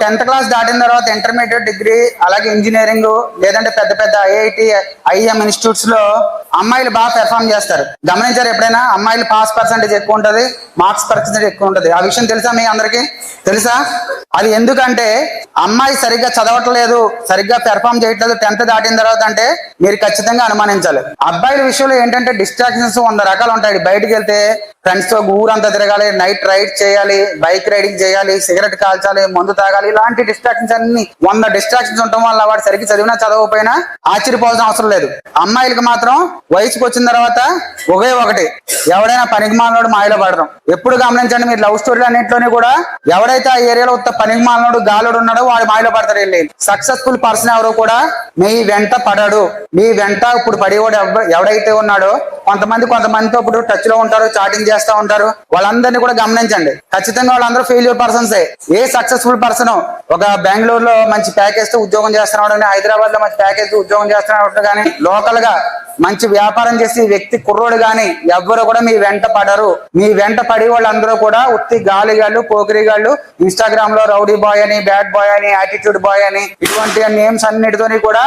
Tenth class దాటిన తర్వాత intermediate degree అలాగే ఇంజనీరింగ్ లేదంటే పెద్ద పెద్ద ఐఐటి ఐఎం ఇన్స్టిట్యూట్స్లో అమ్మాయిలు బాగా పెర్ఫామ్ చేస్తారు. గమనించారు ఎప్పుడైనా? అమ్మాయిలు పాస్ పర్సెంటేజ్ ఎక్కువ ఉంటుంది మార్క్స్ పర్సెంటేజ్ ఎక్కువ ఉంటుంది. ఆ విషయం తెలుసా మీ అందరికి? తెలుసా? అది ఎందుకంటే అమ్మాయి సరిగ్గా చదవట్లేదు సరిగ్గా పెర్ఫామ్ చేయట్లేదు టెన్త్ దాటిన తర్వాత అంటే మీరు ఖచ్చితంగా అనుమానించాలి. అబ్బాయిల విషయంలో ఏంటంటే డిస్ట్రాక్షన్స్ వంద రకాలు ఉంటాయి. బయటికి వెళ్తే ఫ్రెండ్స్తో ఊరంతా తిరగాలి నైట్ రైడ్ చేయాలి బైక్ రైడింగ్ చేయాలి సిగరెట్ కాల్చాలి మందు తాగాలి ఇలాంటి డిస్ట్రాక్షన్స్ అన్ని వంద డిస్ట్రాక్షన్స్ ఉండటం వల్ల వాడు సరిగ్గా చదివినా చదవకపోయినా ఆశ్చర్యపోవాల్సిన అవసరం లేదు. అమ్మాయిలకి మాత్రం వయసుకు వచ్చిన తర్వాత ఒకే ఒకటి ఎవడైనా పనికి మాయలో పడడం ఎప్పుడు గమనించండి మీరు లవ్ స్టోరీలు అన్నింటిలోని కూడా ఎవడైతే ఆ ఏరియాలో ఉత్త పనికి మాలినోడు గాలుడు ఉన్నాడో వాడు మాయలో పడతారు వెళ్ళి సక్సెస్ఫుల్ పర్సన్ ఎవరు కూడా మీ వెంట పడడు. మీ వెంట ఇప్పుడు పడేవాడు ఎవడైతే ఉన్నాడో కొంతమంది కొంతమందితో ఇప్పుడు టచ్లో ఉంటారు చాటింగ్ చేస్తూ ఉంటారు. వాళ్ళందరినీ కూడా గమనించండి. ఖచ్చితంగా వాళ్ళందరూ ఫెయిల్యూర్ పర్సన్స్ ఏ. సక్సెస్ఫుల్ పర్సన్ ఒక బెంగళూరులో మంచి ప్యాకేజ్తో ఉద్యోగం చేస్తున్నాడు కానీ హైదరాబాద్లో మంచి ప్యాకేజ్తో ఉద్యోగం చేస్తున్నాడు కానీ లోకల్గా మంచి వ్యాపారం చేసి వ్యక్తి కుర్రోడు గాని ఎవ్వరు కూడా మీ వెంట పడరు. మీ వెంట పడి వాళ్ళందరూ కూడా ఉత్తి గాలిగాళ్ళు పోకిరిగాళ్ళు ఇన్స్టాగ్రామ్లో రౌడీ బాయ్ అని బ్యాడ్ బాయ్ అని యాటిట్యూడ్ బాయ్ అని ఇటువంటి నేమ్స్ అన్నిటితోని కూడా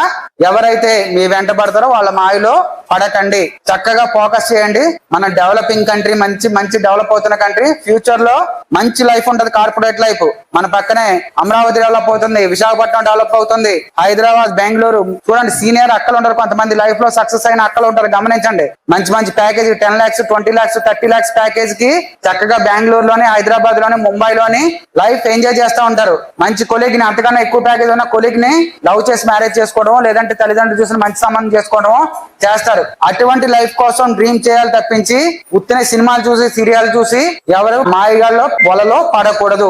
ఎవరైతే మీ వెంట పడతారో వాళ్ళ మాయలో పడకండి. చక్కగా ఫోకస్ చేయండి. మన డెవలపింగ్ కంట్రీ మంచి మంచి డెవలప్ అవుతున్న కంట్రీ ఫ్యూచర్లో మంచి లైఫ్ ఉంటది కార్పొరేట్ లైఫ్ మన పక్కనే అమరావతి డెవలప్ అవుతుంది విశాఖపట్నం డెవలప్ అవుతుంది హైదరాబాద్ బెంగళూరు. చూడండి సీనియర్ అక్కలు ఉంటారు కొంతమంది లైఫ్లో సక్సెస్ అయిన అక్కలు ఉంటారు గమనించండి. మంచి మంచి package ten lakhs twenty lakhs thirty lakhs ప్యాకేజ్కి చక్కగా బెంగళూరు లోని హైదరాబాద్లోని ముంబై లోని లైఫ్ ఎంజాయ్ చేస్తూ ఉంటారు. మంచి కొలీగ్ని అంతకన్నా ఎక్కువ ప్యాకేజ్ ఉన్న కొలీగ్ని లవ్ చేసి మ్యారేజ్ చేసుకోవడం లేదంటే తల్లిదండ్రులు చూసిన మంచి సంబంధం చేసుకోవడం చేస్తారు. అటువంటి లైఫ్ కోసం డ్రీమ్ చేయాలి తప్పించి ఉత్తిన సినిమాలు చూసి సీరియల్ చూసి ఎవరు మాయగాళ్ళలో వలలో పడకూడదు.